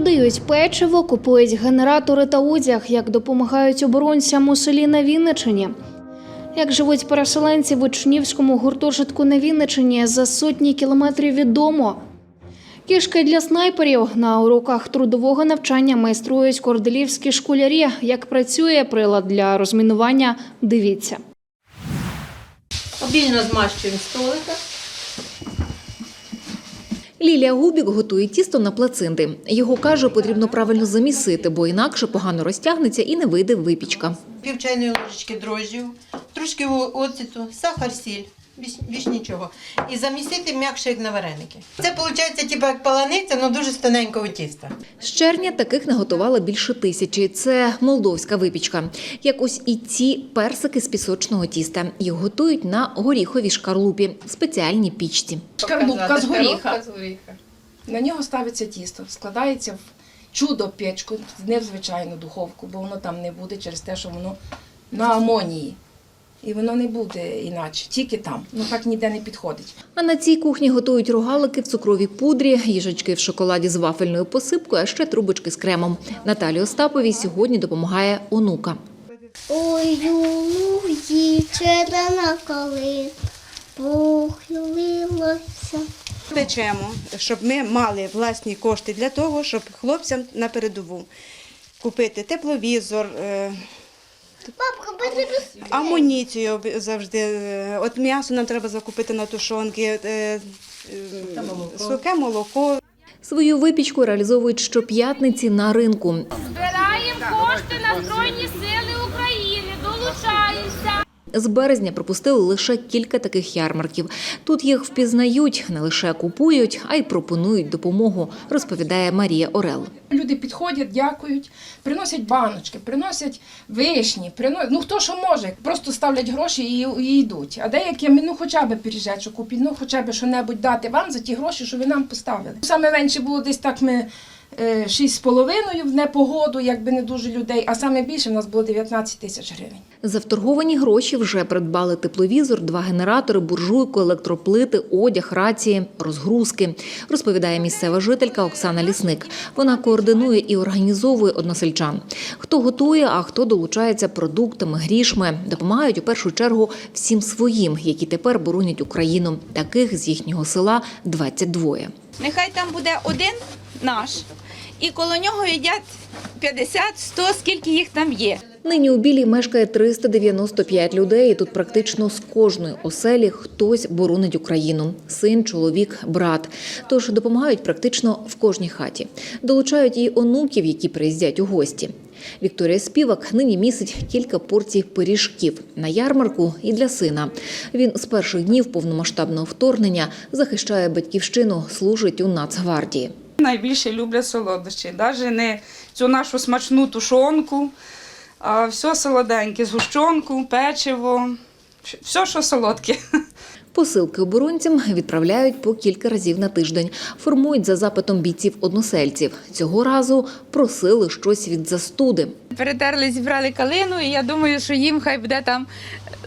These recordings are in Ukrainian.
Продають печиво, купують генератори та одяг, як допомагають оборонцям у селі на Вінничині. Як живуть переселенці в учнівському гуртожитку на Вінничині за сотні кілометрів від дому. Кішки для снайперів на уроках трудового навчання майструють корделівські школярі. Як працює прилад для розмінування, дивіться. Обільно змащуємо столика. Лілія Губік готує тісто на плацинди. Його каже, потрібно правильно замісити, бо інакше погано розтягнеться і не вийде випічка. Пів чайної ложечки дрожжів, трошки оцету, сахар, сіль. Більш, більш нічого. І замісити м'якше, як на вареники. Це виходить, типу, як паланиця, але дуже з тоненького тіста. З червня таких наготували більше тисячі. Це молдовська випічка. Як ось і ці персики з пісочного тіста. Їх готують на горіховій шкарлупі, спеціальній пічці. Шкарлупка з горіха. Шкарлупка з горіха. На нього ставиться тісто, складається в чудо печку, не в звичайну духовку, бо воно там не буде через те, що воно на амонії. І воно не буде іначе, тільки там. Ну так ніде не підходить. А на цій кухні готують рогалики в цукровій пудрі, їжачки в шоколаді з вафельною посипкою, а ще трубочки з кремом. Наталі Остаповій сьогодні допомагає онука. Ой, у лузі червона коли похилилася. Печемо, щоб ми мали власні кошти для того, щоб хлопцям на передову купити тепловізор, е, Бабка, бери без амуніцію завжди. е, От м'ясо нам треба закупити на тушонки, е, е, сухе молоко. Свою випічку реалізовують щоп'ятниці на ринку. Збираємо кошти на Збройні. З березня пропустили лише кілька таких ярмарків. Тут їх впізнають, не лише купують, а й пропонують допомогу, розповідає Марія Орел. Люди підходять, дякують, приносять баночки, приносять вишні, прино... ну хто що може, просто ставлять гроші і, і йдуть. А деякі ну хоча б пиріжечок купіть, ну хоча б що-небудь дати вам за ті гроші, що ви нам поставили. Саме менше було десь так ми. Е, Шість з половиною в непогоду, якби не дуже людей, а саме більше в нас було 19 тисяч гривень. За вторговані гроші вже придбали тепловізор, два генератори, буржуйку, електроплити, одяг, рації, розгрузки, розповідає місцева жителька Оксана Лісник. Вона координує і організовує односельчан. Хто готує, а хто долучається продуктами, грішми, допомагають у першу чергу всім своїм, які тепер боронять Україну. Таких з їхнього села 22. Нехай там буде один наш, і коло нього їдять 50-100, скільки їх там є. Нині у Білій мешкає 395 людей, тут практично з кожної оселі хтось боронить Україну – син, чоловік, брат. Тож допомагають практично в кожній хаті. Долучають і онуків, які приїздять у гості. Вікторія Співак нині місить кілька порцій пиріжків на ярмарку і для сина. Він з перших днів повномасштабного вторгнення захищає батьківщину, служить у Нацгвардії. Найбільше люблять солодощі. Навіть не цю нашу смачну тушонку, а все солоденьке, згущенку, печиво, все, що солодке. Посилки оборонцям відправляють по кілька разів на тиждень. Формують за запитом бійців-односельців. Цього разу просили щось від застуди. Перетерли, зібрали калину, і я думаю, що їм хай буде там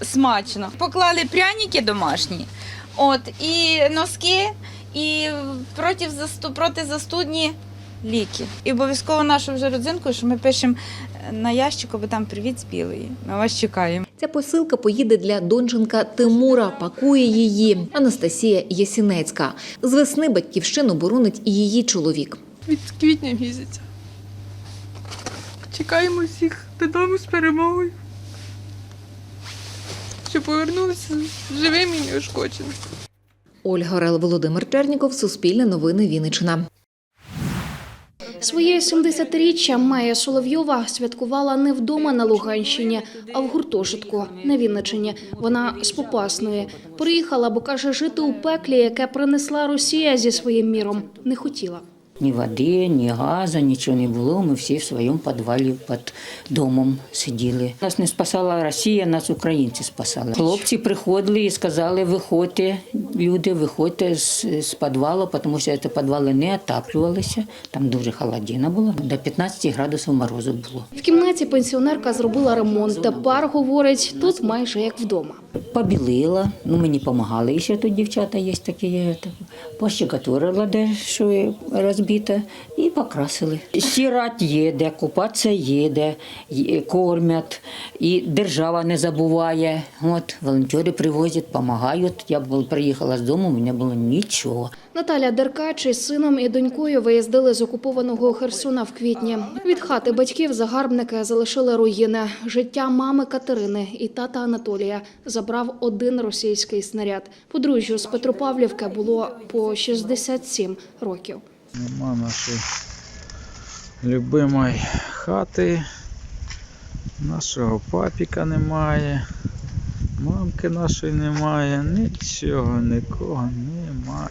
смачно. Поклали пряники домашні, от, і носки, і проти, засту, проти застудні ліки. І обов'язково нашу вже родзинку, що ми пишемо на ящику, бо там привіт з білої. Ми вас чекаємо. Ця посилка поїде для донченка Тимура. Пакує її Анастасія Ясінецька. З весни батьківщину боронить і її чоловік. від квітня місяця. Чекаємо всіх додому з перемогою. Щоб повернулися живими і неушкодженими. Ольга Орел, Володимир Черніков, Суспільне новини Вінниччина. Своє 70-річчя Майя Соловйова святкувала не вдома на Луганщині, а в гуртожитку на Вінничині. Вона з Попасної. Приїхала, бо каже, жити у пеклі, яке принесла Росія зі своїм міром, не хотіла. Ні води, ні газу, нічого не було. Ми всі в своєму підвалі під домом сиділи. Нас не спасала Росія, нас українці спасали. Хлопці приходили і сказали, виходьте, люди, виходьте з, з підвалу, тому що ці підвали не отаплювалися. Там дуже холодина була. До 15 градусів морозу було. В кімнаті пенсіонерка зробила ремонт. Тепер говорить, тут майже як вдома. Побілила, ну мені допомагали. Ще тут дівчата є такі. так, де що розбите, і покрасили. Стирать їде, купатися їде, є- кормять, і держава не забуває. От, волонтери привозять, допомагають. Я приїхала з дому, у мене було нічого. Наталя Деркач із сином і донькою виїздили з окупованого Херсона в квітні. Від хати батьків загарбники залишили руїни. Життя мами Катерини і тата Анатолія забрав один російський снаряд. Подружжю з Петропавлівки було по 67 років. Нема нашої любимої хати. Нашого папіка немає. Мамки нашої немає. Нічого, нікого немає.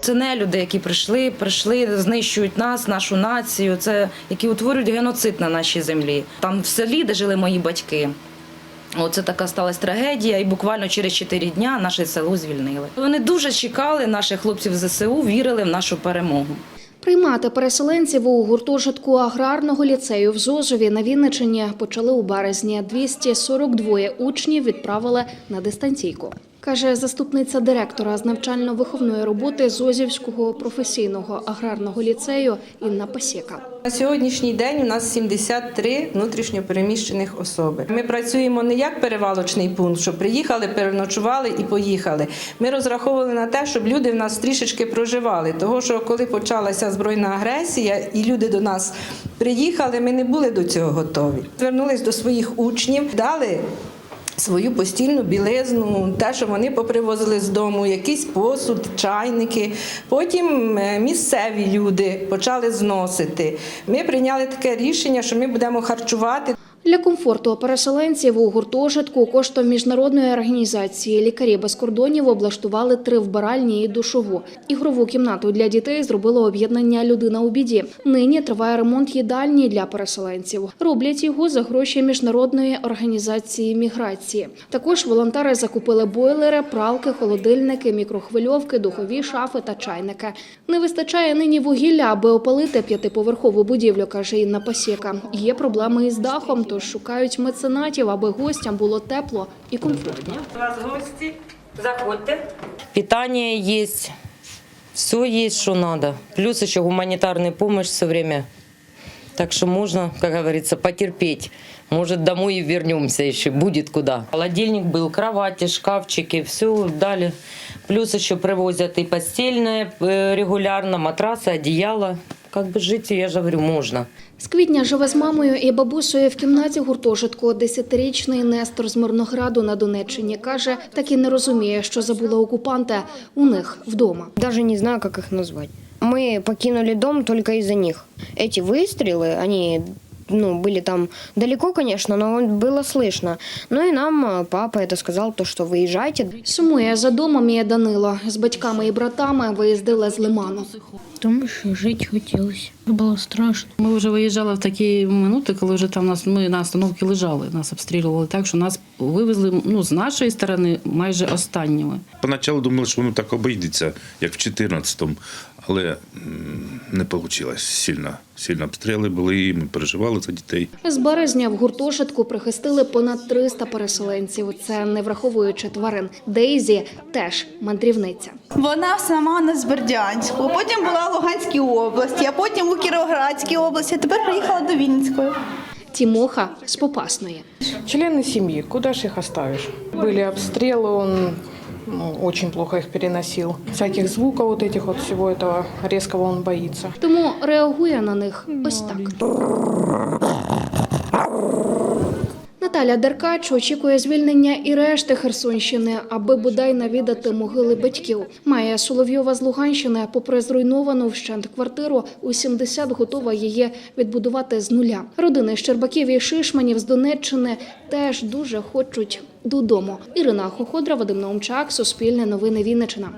Це не люди, які прийшли, прийшли, знищують нас, нашу націю. Це які утворюють геноцид на нашій землі. Там в селі, де жили мої батьки. Оце така сталася трагедія, і буквально через 4 дня наше село звільнили. Вони дуже чекали наших хлопців ЗСУ, вірили в нашу перемогу. Приймати переселенців у гуртожитку аграрного ліцею в Зозові на Вінничині почали у березні. 242 учнів відправили на дистанційку. Каже заступниця директора з навчально-виховної роботи Зозівського професійного аграрного ліцею Інна Пасєка. На сьогоднішній день у нас 73 внутрішньопереміщених особи. Ми працюємо не як перевалочний пункт, що приїхали, переночували і поїхали. Ми розраховували на те, щоб люди в нас трішечки проживали. Того, що коли почалася збройна агресія і люди до нас приїхали, ми не були до цього готові. Звернулись до своїх учнів, дали свою постільну білизну, те, що вони попривозили з дому, якийсь посуд, чайники. Потім е, місцеві люди почали зносити. Ми прийняли таке рішення, що ми будемо харчувати. Для комфорту переселенців у гуртожитку коштом міжнародної організації Лікарі без кордонів облаштували три вбиральні і душову. Ігрову кімнату для дітей зробило об'єднання Людина у біді. Нині триває ремонт їдальні для переселенців. Роблять його за гроші міжнародної організації міграції. Також волонтери закупили бойлери, пралки, холодильники, мікрохвильовки, духові шафи та чайники. Не вистачає нині вугілля, аби опалити п'ятиповерхову будівлю, каже Інна Пасєка. Є проблеми із дахом, тож шукають меценатів, аби гостям було тепло і комфортно. У вас гості, заходьте. Питання є, все є, що треба. Плюс ще гуманітарна допомога все время. Так что можно, как говорится, потерпеть. Может, домой и вернемся еще, будет куда. Холодильник был, кровати, шкафчики, все дали. Плюс еще привозят и постельное э, регулярно, матрасы, одеяло. Как бы жить, я же говорю, можно. З квітня живе з мамою і бабусею в кімнаті гуртожитку. Десятирічний Нестор з Мирнограду на Донеччині каже, так і не розуміє, що забули окупанти у них вдома. Даже не знаю, как их назвать. Мы покинули дом только из-за них. Эти выстрелы, они ну, были там далеко, конечно, но было слышно. Ну и нам э, папа это сказал, то, что выезжайте. Сумує за домом і Данило з батьками і братами виїздили з лиману. Тому що жити хотілося. Було страшно. Ми вже виїжджали в такі минути, коли вже там нас ми на остановці лежали. Нас обстрілювали так, що нас вивезли ну з нашої сторони майже останніми. Поначалу думали, що воно так обійдеться, як в 14-му, але м, не вийшло. Сильно, сильно обстріли були, і ми переживали за дітей. З березня в гуртожитку прихистили понад 300 переселенців. Це не враховуючи тварин. Дейзі теж мандрівниця. Вона сама не з Бердянську, потім була в Луганській області, а потім у Кіровоградській області, а тепер приїхала до Вінницької. Тімоха з Попасної. Члены семьи, куда ж их оставишь? Были обстрелы, он ну, очень плохо их переносил. Всяких звуков вот этих вот всего этого резкого он боится. Тому реагує на них ось так. Наталя Деркач очікує звільнення і решти Херсонщини, аби бодай навідати могили батьків. Майя Соловйова з Луганщини, попри зруйновану вщент квартиру, у 70 готова її відбудувати з нуля. Родини Щербаків і Шишманів з Донеччини теж дуже хочуть додому. Ірина Хоходра, Вадим Наумчак, Суспільне новини Вінничина.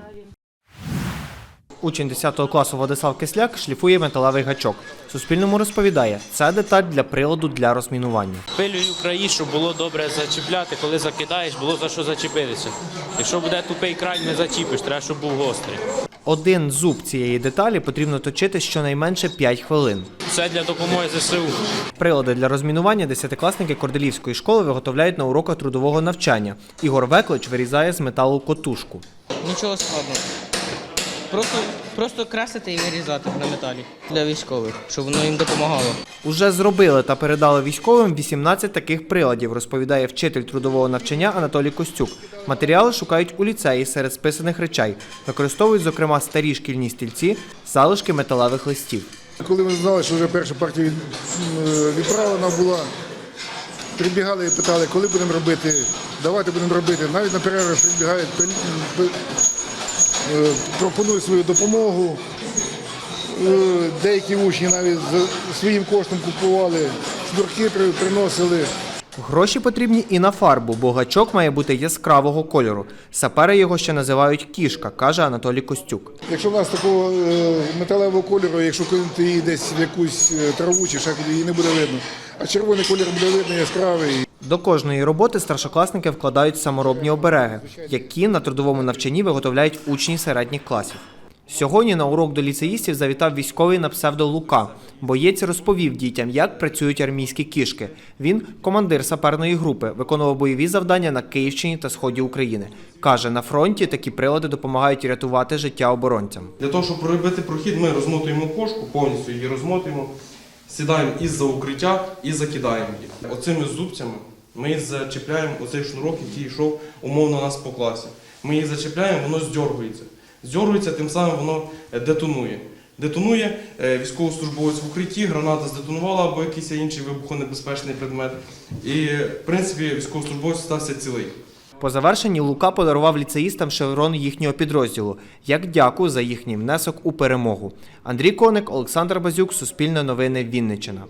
Учень 10 класу Владислав Кисляк шліфує металевий гачок. Суспільному розповідає, це деталь для приладу для розмінування. Пилюю краї, щоб було добре зачіпляти, коли закидаєш, було за що зачепитися. Якщо буде тупий край, не зачіпиш, треба, щоб був гострий. Один зуб цієї деталі потрібно точити щонайменше 5 хвилин. Це для допомоги ЗСУ. Прилади для розмінування десятикласники Корделівської школи виготовляють на уроках трудового навчання. Ігор Веклич вирізає з металу котушку. Нічого складного. Просто, просто красити і вирізати на металі для військових, щоб воно їм допомагало. Уже зробили та передали військовим 18 таких приладів, розповідає вчитель трудового навчання Анатолій Костюк. Матеріали шукають у ліцеї серед списаних речей. Використовують, зокрема, старі шкільні стільці, залишки металевих листів. Коли ми знали, що вже перша партія відправлена була, прибігали і питали, коли будемо робити, давайте будемо робити. Навіть на перервах прибігають, е, пропонують свою допомогу. Е, Деякі учні навіть за своїм коштом купували, шнурки приносили. Гроші потрібні і на фарбу, бо гачок має бути яскравого кольору. Сапери його ще називають кішка, каже Анатолій Костюк. Якщо в нас такого е, металевого кольору, якщо кинути її десь в якусь е, траву чи ще її не буде видно. А червоний колір буде видно яскравий. До кожної роботи старшокласники вкладають саморобні обереги, які на трудовому навчанні виготовляють учні середніх класів. Сьогодні на урок до ліцеїстів завітав військовий на псевдо Лука. Боєць розповів дітям, як працюють армійські кішки. Він командир саперної групи, виконував бойові завдання на Київщині та сході України. Каже, на фронті такі прилади допомагають рятувати життя оборонцям. Для того, щоб проробити прохід, ми розмотуємо кошку, повністю її розмотуємо, сідаємо із-за укриття і закидаємо її. Оцими зубцями ми зачіпляємо оцей шнурок, який йшов умовно у нас по класі. Ми її зачіпляємо, воно здьоргується. Здьоргується, тим самим воно е, детонує. Детонує е, військовослужбовець в укритті, граната здетонувала або якийсь інший вибухонебезпечний предмет. І, в принципі, військовослужбовець стався цілий. По завершенні Лука подарував ліцеїстам шеврон їхнього підрозділу як дяку за їхній внесок у перемогу. Андрій Коник, Олександр Базюк, Суспільне новини, Вінниччина.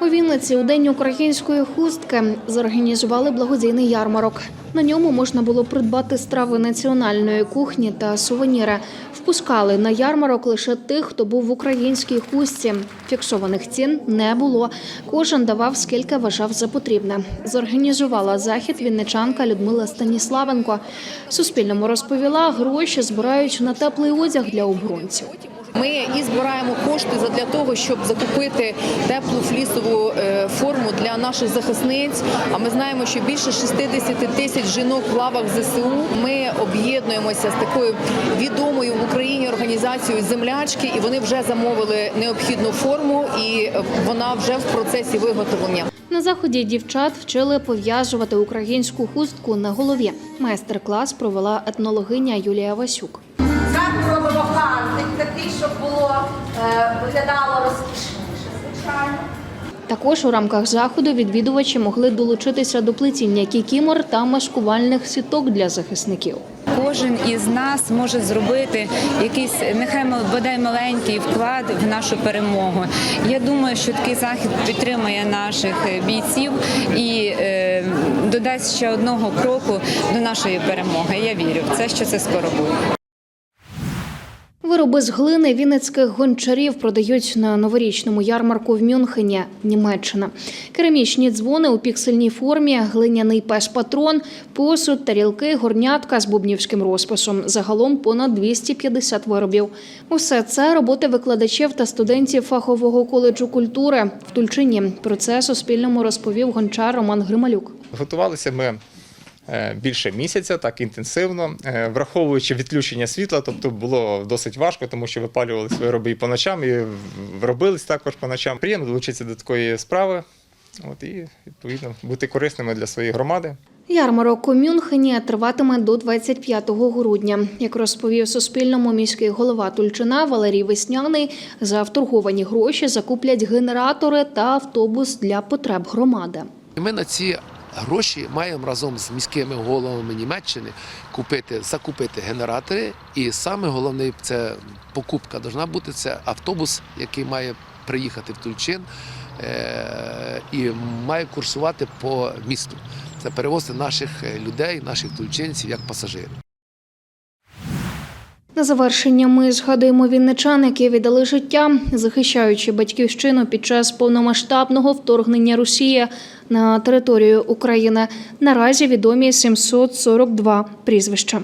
У Вінниці у день української хустки зорганізували благодійний ярмарок. На ньому можна було придбати страви національної кухні та сувеніри. Впускали на ярмарок лише тих, хто був в українській хустці. Фіксованих цін не було. Кожен давав скільки вважав за потрібне. Зорганізувала захід вінничанка Людмила Станіславенко. Суспільному розповіла, гроші збирають на теплий одяг для оборонців. Ми і збираємо кошти для того, щоб закупити теплу флісову е, форму для наших захисниць. А ми знаємо, що більше 60 тисяч жінок в лавах ЗСУ. Ми об'єднуємося з такою відомою в Україні організацією землячки, і вони вже замовили необхідну форму, і вона вже в процесі виготовлення. На заході дівчат вчили пов'язувати українську хустку на голові. Майстер-клас провела етнологиня Юлія Васюк. Такий, щоб було е, виглядало розкішніше, звичайно. Також у рамках заходу відвідувачі могли долучитися до плетіння кікімор та маскувальних сіток для захисників. Кожен із нас може зробити якийсь нехай бодай маленький вклад в нашу перемогу. Я думаю, що такий захід підтримує наших бійців і е, додасть ще одного кроку до нашої перемоги. Я вірю в це, що це скоро буде. Вироби з глини вінницьких гончарів продають на новорічному ярмарку в Мюнхені, Німеччина. Керамічні дзвони у піксельній формі, глиняний пес-патрон, посуд, тарілки, горнятка з бубнівським розписом. Загалом понад 250 виробів. Усе це роботи викладачів та студентів фахового коледжу культури в Тульчині. Про це Суспільному розповів гончар Роман Грималюк. Готувалися ми більше місяця, так інтенсивно, Е, враховуючи відключення світла, тобто було досить важко, тому що випалювали свої роби і по ночам, і робились також по ночам. Приємно долучитися до такої справи. От і відповідно бути корисними для своєї громади. Ярмарок у Мюнхені триватиме до 25 грудня. Як розповів Суспільному міський голова Тульчина Валерій Весняний, за вторговані гроші закуплять генератори та автобус для потреб громади. Ми на ці гроші маємо разом з міськими головами Німеччини купити, закупити генератори. І саме головне це покупка должна бути це автобус, який має приїхати в Тульчин е- і має курсувати по місту. Це перевозити наших е, людей, наших тульчинців як пасажирів. На завершення ми згадуємо вінничан, які віддали життя, захищаючи батьківщину під час повномасштабного вторгнення Росії на територію України. Наразі відомі 742 прізвища.